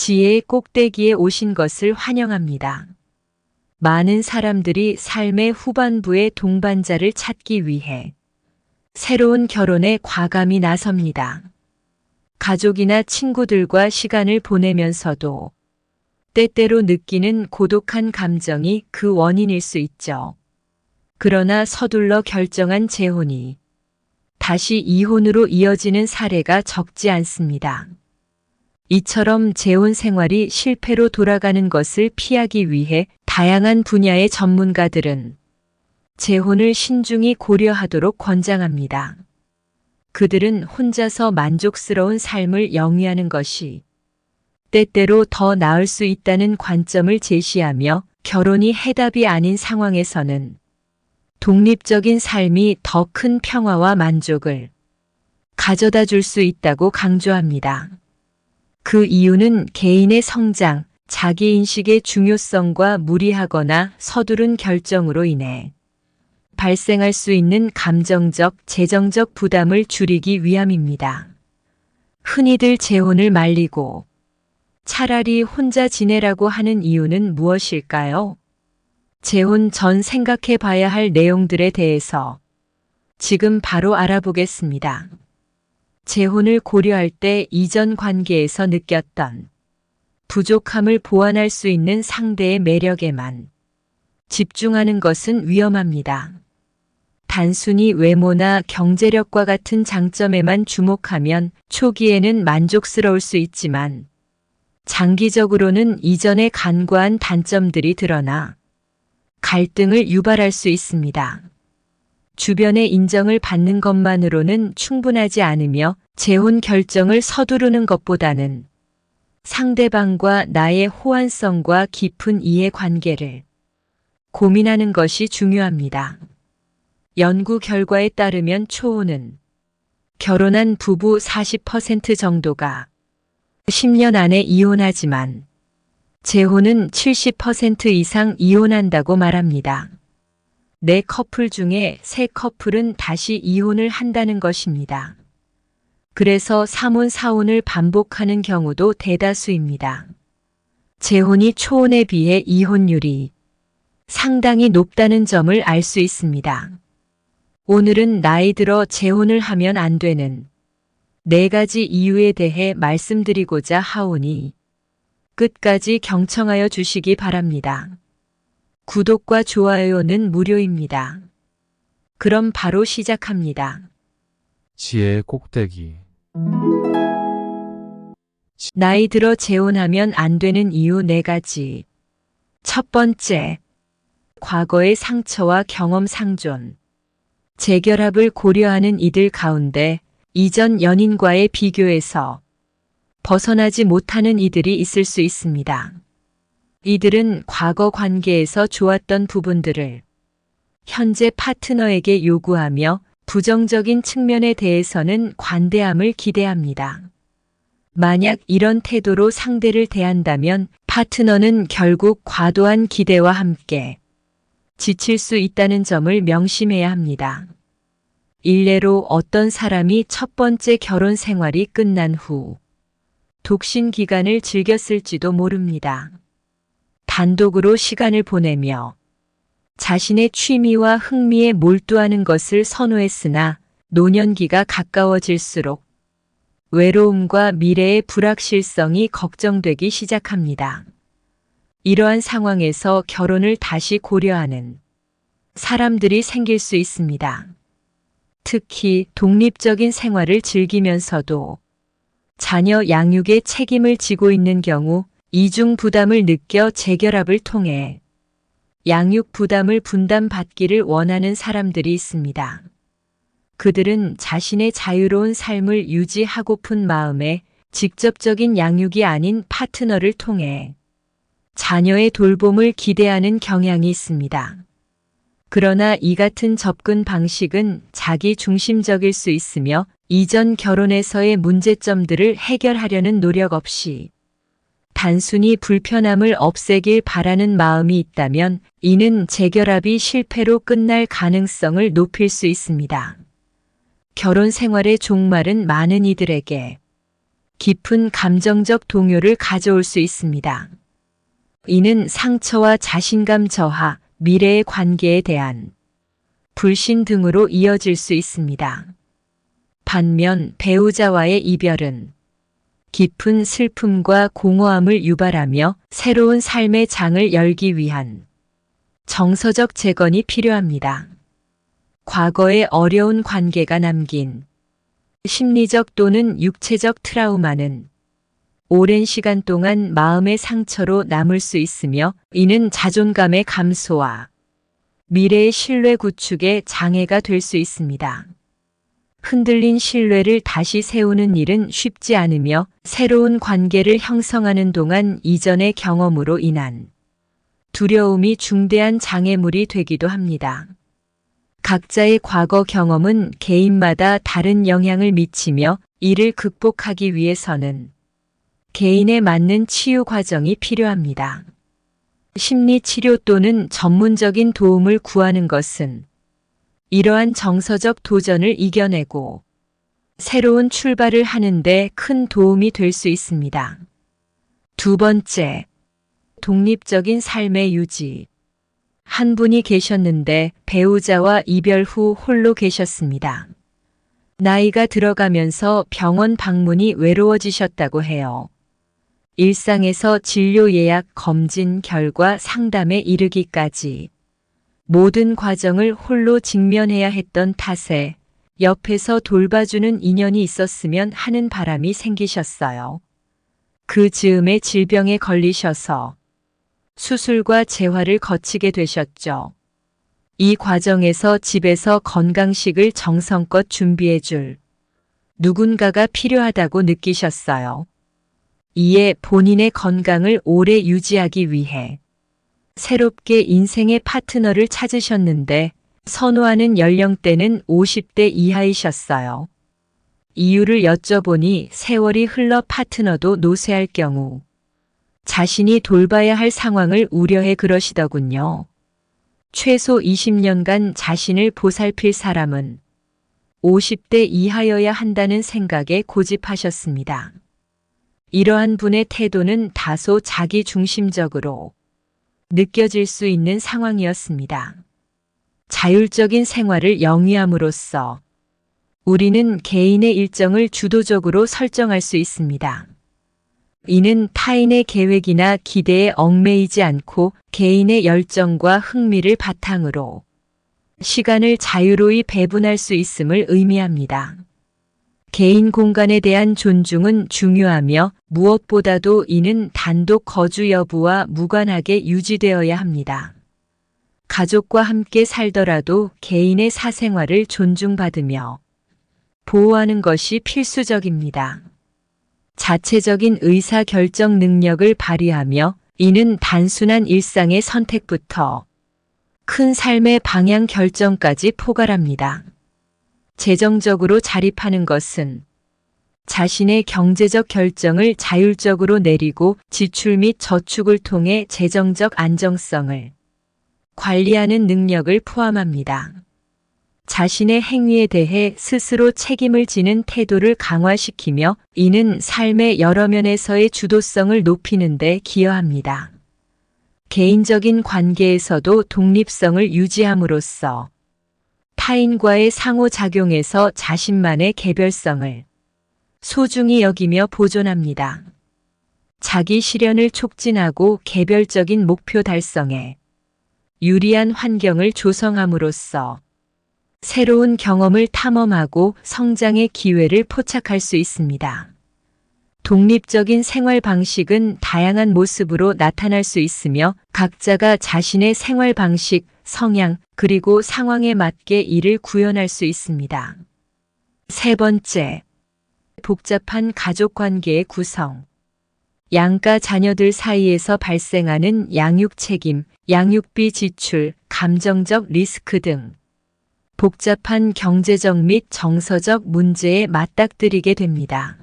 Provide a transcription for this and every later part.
지혜의 꼭대기에 오신 것을 환영합니다. 많은 사람들이 삶의 후반부의 동반자를 찾기 위해 새로운 결혼에 과감히 나섭니다. 가족이나 친구들과 시간을 보내면서도 때때로 느끼는 고독한 감정이 그 원인일 수 있죠. 그러나 서둘러 결정한 재혼이 다시 이혼으로 이어지는 사례가 적지 않습니다. 이처럼 재혼 생활이 실패로 돌아가는 것을 피하기 위해 다양한 분야의 전문가들은 재혼을 신중히 고려하도록 권장합니다. 그들은 혼자서 만족스러운 삶을 영위하는 것이 때때로 더 나을 수 있다는 관점을 제시하며 결혼이 해답이 아닌 상황에서는 독립적인 삶이 더 큰 평화와 만족을 가져다 줄 수 있다고 강조합니다. 그 이유는 개인의 성장, 자기인식의 중요성과 무리하거나 서두른 결정으로 인해 발생할 수 있는 감정적, 재정적 부담을 줄이기 위함입니다. 흔히들 재혼을 말리고 차라리 혼자 지내라고 하는 이유는 무엇일까요? 재혼 전 생각해 봐야 할 내용들에 대해서 지금 바로 알아보겠습니다. 재혼을 고려할 때 이전 관계에서 느꼈던 부족함을 보완할 수 있는 상대의 매력에만 집중하는 것은 위험합니다. 단순히 외모나 경제력과 같은 장점에만 주목하면 초기에는 만족스러울 수 있지만 장기적으로는 이전에 간과한 단점들이 드러나 갈등을 유발할 수 있습니다. 주변의 인정을 받는 것만으로는 충분하지 않으며 재혼 결정을 서두르는 것보다는 상대방과 나의 호환성과 깊은 이해 관계를 고민하는 것이 중요합니다. 연구 결과에 따르면 초혼은 결혼한 부부 40% 정도가 10년 안에 이혼하지만 재혼은 70% 이상 이혼한다고 말합니다. 네 커플 중에 세 커플은 다시 이혼을 한다는 것입니다. 그래서 삼혼 사혼을 반복하는 경우도 대다수입니다. 재혼이 초혼에 비해 이혼율이 상당히 높다는 점을 알 수 있습니다. 오늘은 나이 들어 재혼을 하면 안 되는 네 가지 이유에 대해 말씀드리고자 하오니 끝까지 경청하여 주시기 바랍니다. 구독과 좋아요는 무료입니다. 그럼 바로 시작합니다. 지혜의 꼭대기. 나이 들어 재혼하면 안 되는 이유 네 가지. 첫 번째, 과거의 상처와 경험 상존. 재결합을 고려하는 이들 가운데 이전 연인과의 비교에서 벗어나지 못하는 이들이 있을 수 있습니다. 이들은 과거 관계에서 좋았던 부분들을 현재 파트너에게 요구하며 부정적인 측면에 대해서는 관대함을 기대합니다. 만약 이런 태도로 상대를 대한다면 파트너는 결국 과도한 기대와 함께 지칠 수 있다는 점을 명심해야 합니다. 일례로 어떤 사람이 첫 번째 결혼 생활이 끝난 후 독신 기간을 즐겼을지도 모릅니다. 단독으로 시간을 보내며 자신의 취미와 흥미에 몰두하는 것을 선호했으나 노년기가 가까워질수록 외로움과 미래의 불확실성이 걱정되기 시작합니다. 이러한 상황에서 결혼을 다시 고려하는 사람들이 생길 수 있습니다. 특히 독립적인 생활을 즐기면서도 자녀 양육의 책임을 지고 있는 경우 이중 부담을 느껴 재결합을 통해 양육 부담을 분담받기를 원하는 사람들이 있습니다. 그들은 자신의 자유로운 삶을 유지하고픈 마음에 직접적인 양육이 아닌 파트너를 통해 자녀의 돌봄을 기대하는 경향이 있습니다. 그러나 이 같은 접근 방식은 자기 중심적일 수 있으며 이전 결혼에서의 문제점들을 해결하려는 노력 없이 단순히 불편함을 없애길 바라는 마음이 있다면 이는 재결합이 실패로 끝날 가능성을 높일 수 있습니다. 결혼 생활의 종말은 많은 이들에게 깊은 감정적 동요를 가져올 수 있습니다. 이는 상처와 자신감 저하, 미래의 관계에 대한 불신 등으로 이어질 수 있습니다. 반면 배우자와의 이별은 깊은 슬픔과 공허함을 유발하며 새로운 삶의 장을 열기 위한 정서적 재건이 필요합니다. 과거의 어려운 관계가 남긴 심리적 또는 육체적 트라우마는 오랜 시간 동안 마음의 상처로 남을 수 있으며 이는 자존감의 감소와 미래의 신뢰 구축에 장애가 될 수 있습니다. 흔들린 신뢰를 다시 세우는 일은 쉽지 않으며 새로운 관계를 형성하는 동안 이전의 경험으로 인한 두려움이 중대한 장애물이 되기도 합니다. 각자의 과거 경험은 개인마다 다른 영향을 미치며 이를 극복하기 위해서는 개인에 맞는 치유 과정이 필요합니다. 심리 치료 또는 전문적인 도움을 구하는 것은 이러한 정서적 도전을 이겨내고 새로운 출발을 하는데 큰 도움이 될 수 있습니다. 두 번째, 독립적인 삶의 유지. 한 분이 계셨는데 배우자와 이별 후 홀로 계셨습니다. 나이가 들어가면서 병원 방문이 외로워지셨다고 해요. 일상에서 진료 예약, 검진 결과 상담에 이르기까지 모든 과정을 홀로 직면해야 했던 탓에 옆에서 돌봐주는 인연이 있었으면 하는 바람이 생기셨어요. 그 즈음에 질병에 걸리셔서 수술과 재활을 거치게 되셨죠. 이 과정에서 집에서 건강식을 정성껏 준비해 줄 누군가가 필요하다고 느끼셨어요. 이에 본인의 건강을 오래 유지하기 위해 새롭게 인생의 파트너를 찾으셨는데 선호하는 연령대는 50대 이하이셨어요. 이유를 여쭤보니 세월이 흘러 파트너도 노쇠할 경우 자신이 돌봐야 할 상황을 우려해 그러시더군요. 최소 20년간 자신을 보살필 사람은 50대 이하여야 한다는 생각에 고집하셨습니다. 이러한 분의 태도는 다소 자기 중심적으로 느껴질 수 있는 상황이었습니다. 자율적인 생활을 영위함으로써 우리는 개인의 일정을 주도적으로 설정할 수 있습니다. 이는 타인의 계획이나 기대에 얽매이지 않고 개인의 열정과 흥미를 바탕으로 시간을 자유로이 배분할 수 있음을 의미합니다. 개인 공간에 대한 존중은 중요하며 무엇보다도 이는 단독 거주 여부와 무관하게 유지되어야 합니다. 가족과 함께 살더라도 개인의 사생활을 존중받으며 보호하는 것이 필수적입니다. 자체적인 의사 결정 능력을 발휘하며 이는 단순한 일상의 선택부터 큰 삶의 방향 결정까지 포괄합니다. 재정적으로 자립하는 것은 자신의 경제적 결정을 자율적으로 내리고 지출 및 저축을 통해 재정적 안정성을 관리하는 능력을 포함합니다. 자신의 행위에 대해 스스로 책임을 지는 태도를 강화시키며 이는 삶의 여러 면에서의 주도성을 높이는 데 기여합니다. 개인적인 관계에서도 독립성을 유지함으로써 타인과의 상호작용에서 자신만의 개별성을 소중히 여기며 보존합니다. 자기 실현을 촉진하고 개별적인 목표 달성에 유리한 환경을 조성함으로써 새로운 경험을 탐험하고 성장의 기회를 포착할 수 있습니다. 독립적인 생활 방식은 다양한 모습으로 나타날 수 있으며 각자가 자신의 생활 방식, 성향, 그리고 상황에 맞게 이를 구현할 수 있습니다. 세 번째, 복잡한 가족 관계의 구성. 양가 자녀들 사이에서 발생하는 양육 책임, 양육비 지출, 감정적 리스크 등 복잡한 경제적 및 정서적 문제에 맞닥뜨리게 됩니다.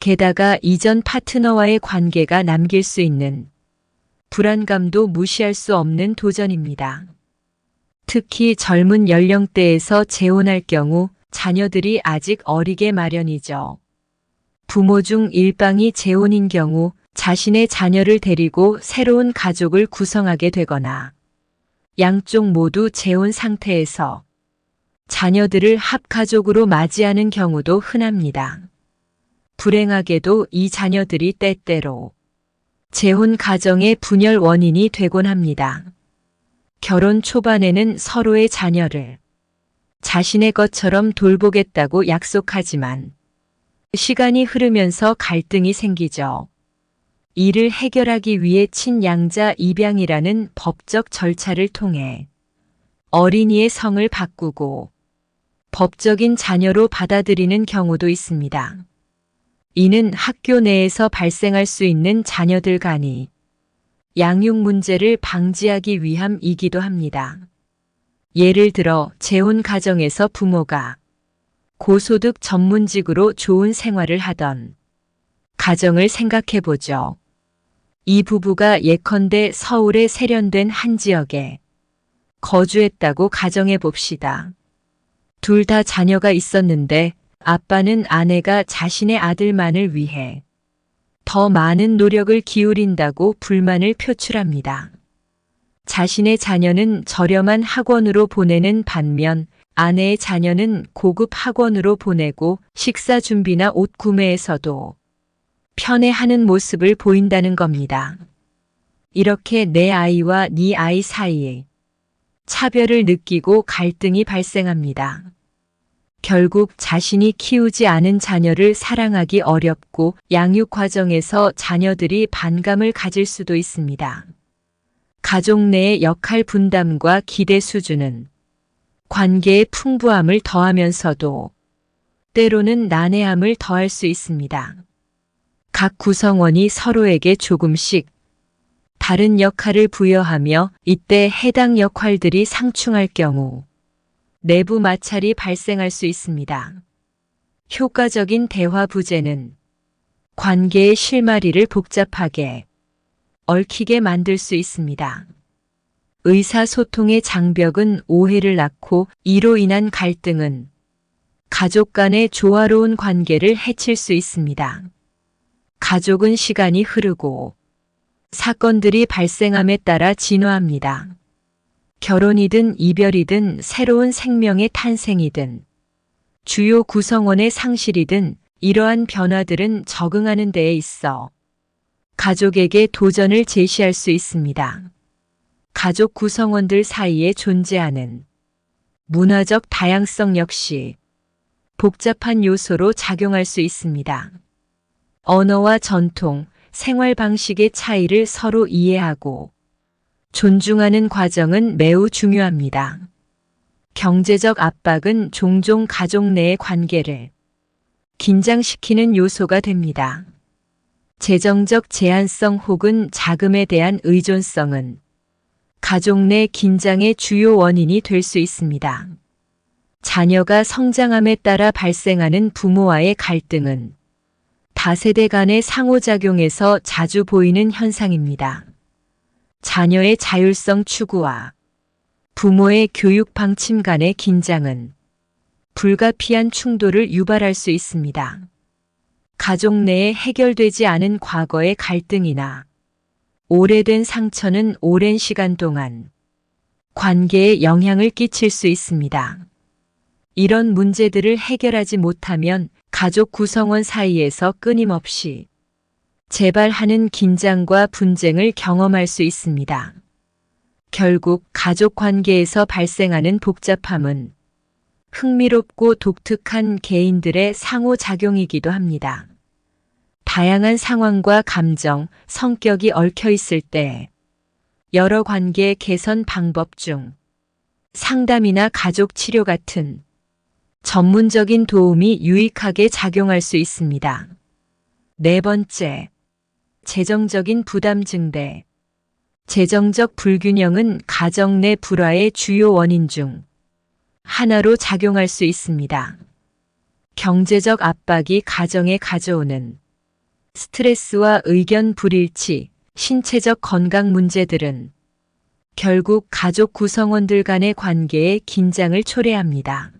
게다가 이전 파트너와의 관계가 남길 수 있는 불안감도 무시할 수 없는 도전입니다. 특히 젊은 연령대에서 재혼할 경우 자녀들이 아직 어리게 마련이죠. 부모 중 일방이 재혼인 경우 자신의 자녀를 데리고 새로운 가족을 구성하게 되거나 양쪽 모두 재혼 상태에서 자녀들을 합가족으로 맞이하는 경우도 흔합니다. 불행하게도 이 자녀들이 때때로 재혼 가정의 분열 원인이 되곤 합니다. 결혼 초반에는 서로의 자녀를 자신의 것처럼 돌보겠다고 약속하지만 시간이 흐르면서 갈등이 생기죠. 이를 해결하기 위해 친양자 입양이라는 법적 절차를 통해 어린이의 성을 바꾸고 법적인 자녀로 받아들이는 경우도 있습니다. 이는 학교 내에서 발생할 수 있는 자녀들 간이 양육 문제를 방지하기 위함이기도 합니다. 예를 들어 재혼 가정에서 부모가 고소득 전문직으로 좋은 생활을 하던 가정을 생각해 보죠. 이 부부가 예컨대 서울에 세련된 한 지역에 거주했다고 가정해 봅시다. 둘 다 자녀가 있었는데 아빠는 아내가 자신의 아들만을 위해 더 많은 노력을 기울인다고 불만을 표출합니다. 자신의 자녀는 저렴한 학원으로 보내는 반면 아내의 자녀는 고급 학원으로 보내고 식사 준비나 옷 구매에서도 편애하는 모습을 보인다는 겁니다. 이렇게 내 아이와 네 아이 사이에 차별을 느끼고 갈등이 발생합니다. 결국 자신이 키우지 않은 자녀를 사랑하기 어렵고 양육 과정에서 자녀들이 반감을 가질 수도 있습니다. 가족 내의 역할 분담과 기대 수준은 관계의 풍부함을 더하면서도 때로는 난해함을 더할 수 있습니다. 각 구성원이 서로에게 조금씩 다른 역할을 부여하며 이때 해당 역할들이 상충할 경우 내부 마찰이 발생할 수 있습니다. 효과적인 대화 부재는 관계의 실마리를 복잡하게 얽히게 만들 수 있습니다. 의사소통의 장벽은 오해를 낳고 이로 인한 갈등은 가족 간의 조화로운 관계를 해칠 수 있습니다. 가족은 시간이 흐르고 사건들이 발생함에 따라 진화합니다. 결혼이든 이별이든 새로운 생명의 탄생이든 주요 구성원의 상실이든 이러한 변화들은 적응하는 데에 있어 가족에게 도전을 제시할 수 있습니다. 가족 구성원들 사이에 존재하는 문화적 다양성 역시 복잡한 요소로 작용할 수 있습니다. 언어와 전통, 생활 방식의 차이를 서로 이해하고 존중하는 과정은 매우 중요합니다. 경제적 압박은 종종 가족 내의 관계를 긴장시키는 요소가 됩니다. 재정적 제한성 혹은 자금에 대한 의존성은 가족 내 긴장의 주요 원인이 될 수 있습니다. 자녀가 성장함에 따라 발생하는 부모와의 갈등은 다세대 간의 상호작용에서 자주 보이는 현상입니다. 자녀의 자율성 추구와 부모의 교육 방침 간의 긴장은 불가피한 충돌을 유발할 수 있습니다. 가족 내에 해결되지 않은 과거의 갈등이나 오래된 상처는 오랜 시간 동안 관계에 영향을 끼칠 수 있습니다. 이런 문제들을 해결하지 못하면 가족 구성원 사이에서 끊임없이 재발하는 긴장과 분쟁을 경험할 수 있습니다. 결국 가족 관계에서 발생하는 복잡함은 흥미롭고 독특한 개인들의 상호작용이기도 합니다. 다양한 상황과 감정, 성격이 얽혀 있을 때 여러 관계 개선 방법 중 상담이나 가족 치료 같은 전문적인 도움이 유익하게 작용할 수 있습니다. 네 번째, 재정적인 부담 증대. 재정적 불균형은 가정 내 불화의 주요 원인 중 하나로 작용할 수 있습니다. 경제적 압박이 가정에 가져오는 스트레스와 의견 불일치, 신체적 건강 문제들은 결국 가족 구성원들 간의 관계에 긴장을 초래합니다.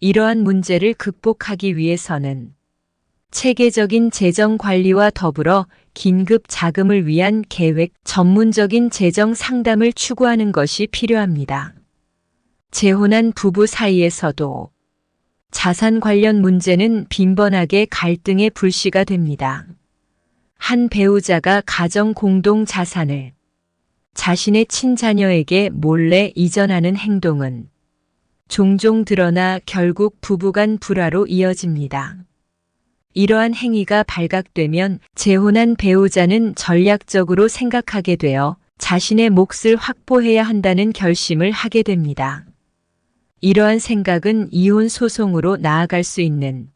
이러한 문제를 극복하기 위해서는 체계적인 재정 관리와 더불어 긴급 자금을 위한 계획, 전문적인 재정 상담을 추구하는 것이 필요합니다. 재혼한 부부 사이에서도 자산 관련 문제는 빈번하게 갈등의 불씨가 됩니다. 한 배우자가 가정 공동 자산을 자신의 친자녀에게 몰래 이전하는 행동은 종종 드러나 결국 부부간 불화로 이어집니다. 이러한 행위가 발각되면 재혼한 배우자는 전략적으로 생각하게 되어 자신의 몫을 확보해야 한다는 결심을 하게 됩니다. 이러한 생각은 이혼 소송으로 나아갈 수 있는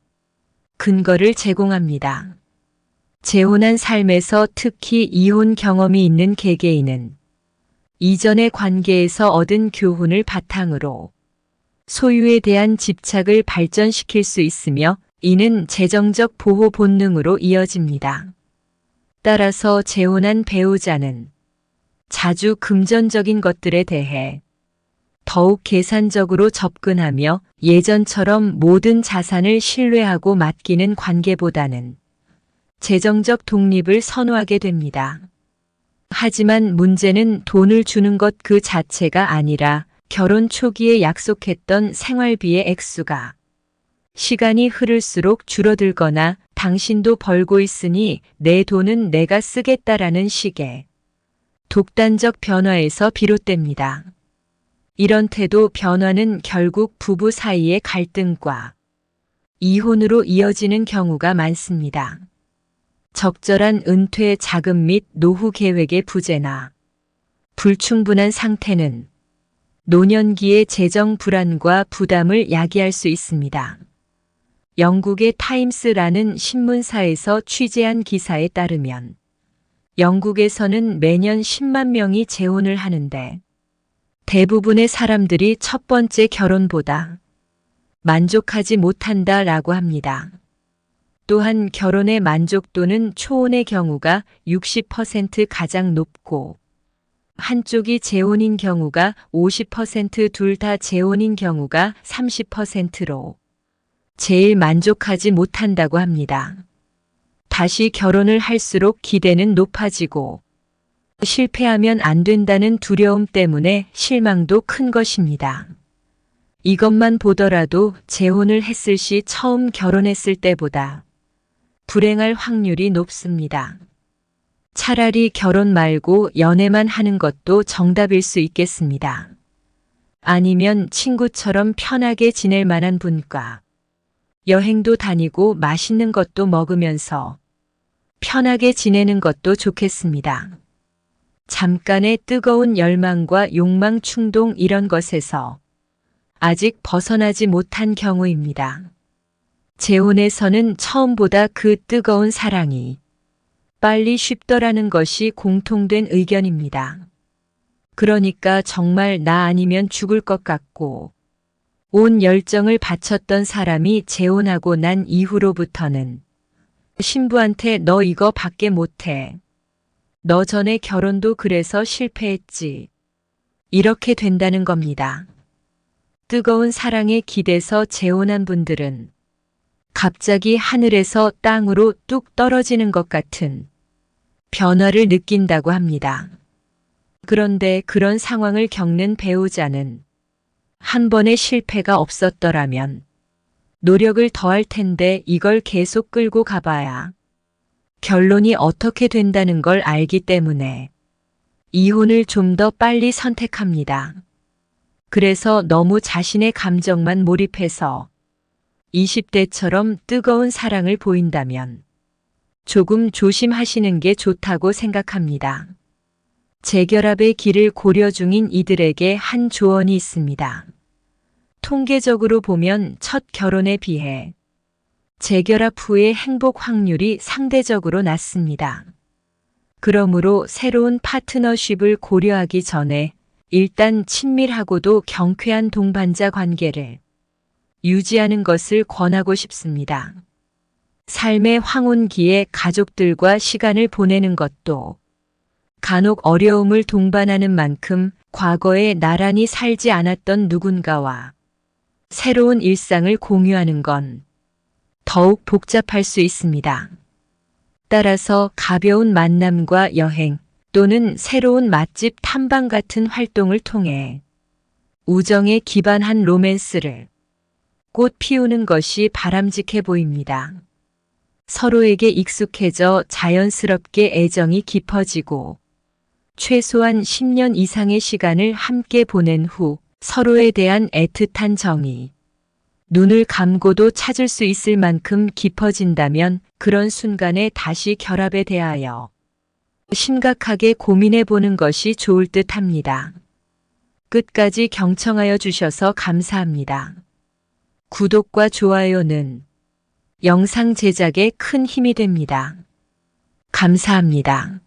근거를 제공합니다. 재혼한 삶에서 특히 이혼 경험이 있는 개개인은 이전의 관계에서 얻은 교훈을 바탕으로 소유에 대한 집착을 발전시킬 수 있으며 이는 재정적 보호 본능으로 이어집니다. 따라서 재혼한 배우자는 자주 금전적인 것들에 대해 더욱 계산적으로 접근하며 예전처럼 모든 자산을 신뢰하고 맡기는 관계보다는 재정적 독립을 선호하게 됩니다. 하지만 문제는 돈을 주는 것 그 자체가 아니라 결혼 초기에 약속했던 생활비의 액수가 시간이 흐를수록 줄어들거나 당신도 벌고 있으니 내 돈은 내가 쓰겠다라는 식의 독단적 변화에서 비롯됩니다. 이런 태도 변화는 결국 부부 사이의 갈등과 이혼으로 이어지는 경우가 많습니다. 적절한 은퇴 자금 및 노후 계획의 부재나 불충분한 상태는 노년기의 재정 불안과 부담을 야기할 수 있습니다. 영국의 타임스라는 신문사에서 취재한 기사에 따르면 영국에서는 매년 10만 명이 재혼을 하는데 대부분의 사람들이 첫 번째 결혼보다 만족하지 못한다 라고 합니다. 또한 결혼의 만족도는 초혼의 경우가 60% 가장 높고 한쪽이 재혼인 경우가 50%둘 다 재혼인 경우가 30%로 제일 만족하지 못한다고 합니다. 다시 결혼을 할수록 기대는 높아지고 실패하면 안 된다는 두려움 때문에 실망도 큰 것입니다. 이것만 보더라도 재혼을 했을 시 처음 결혼했을 때보다 불행할 확률이 높습니다. 차라리 결혼 말고 연애만 하는 것도 정답일 수 있겠습니다. 아니면 친구처럼 편하게 지낼 만한 분과 여행도 다니고 맛있는 것도 먹으면서 편하게 지내는 것도 좋겠습니다. 잠깐의 뜨거운 열망과 욕망 충동 이런 것에서 아직 벗어나지 못한 경우입니다. 재혼에서는 처음보다 그 뜨거운 사랑이 빨리 쉽더라는 것이 공통된 의견입니다. 그러니까 정말 나 아니면 죽을 것 같고 온 열정을 바쳤던 사람이 재혼하고 난 이후로부터는 신부한테 너 이거 밖에 못해. 너 전에 결혼도 그래서 실패했지. 이렇게 된다는 겁니다. 뜨거운 사랑에 기대서 재혼한 분들은 갑자기 하늘에서 땅으로 뚝 떨어지는 것 같은 변화를 느낀다고 합니다. 그런데 그런 상황을 겪는 배우자는 한 번의 실패가 없었더라면 노력을 더할 텐데 이걸 계속 끌고 가봐야 결론이 어떻게 된다는 걸 알기 때문에 이혼을 좀 더 빨리 선택합니다. 그래서 너무 자신의 감정만 몰입해서 20대처럼 뜨거운 사랑을 보인다면 조금 조심하시는 게 좋다고 생각합니다. 재결합의 길을 고려 중인 이들에게 한 조언이 있습니다. 통계적으로 보면 첫 결혼에 비해 재결합 후의 행복 확률이 상대적으로 낮습니다. 그러므로 새로운 파트너십을 고려하기 전에 일단 친밀하고도 경쾌한 동반자 관계를 유지하는 것을 권하고 싶습니다. 삶의 황혼기에 가족들과 시간을 보내는 것도 간혹 어려움을 동반하는 만큼 과거에 나란히 살지 않았던 누군가와 새로운 일상을 공유하는 건 더욱 복잡할 수 있습니다. 따라서 가벼운 만남과 여행 또는 새로운 맛집 탐방 같은 활동을 통해 우정에 기반한 로맨스를 꽃 피우는 것이 바람직해 보입니다. 서로에게 익숙해져 자연스럽게 애정이 깊어지고 최소한 10년 이상의 시간을 함께 보낸 후 서로에 대한 애틋한 정이 눈을 감고도 찾을 수 있을 만큼 깊어진다면 그런 순간에 다시 결합에 대하여 심각하게 고민해 보는 것이 좋을 듯 합니다. 끝까지 경청하여 주셔서 감사합니다. 구독과 좋아요는 영상 제작에 큰 힘이 됩니다. 감사합니다.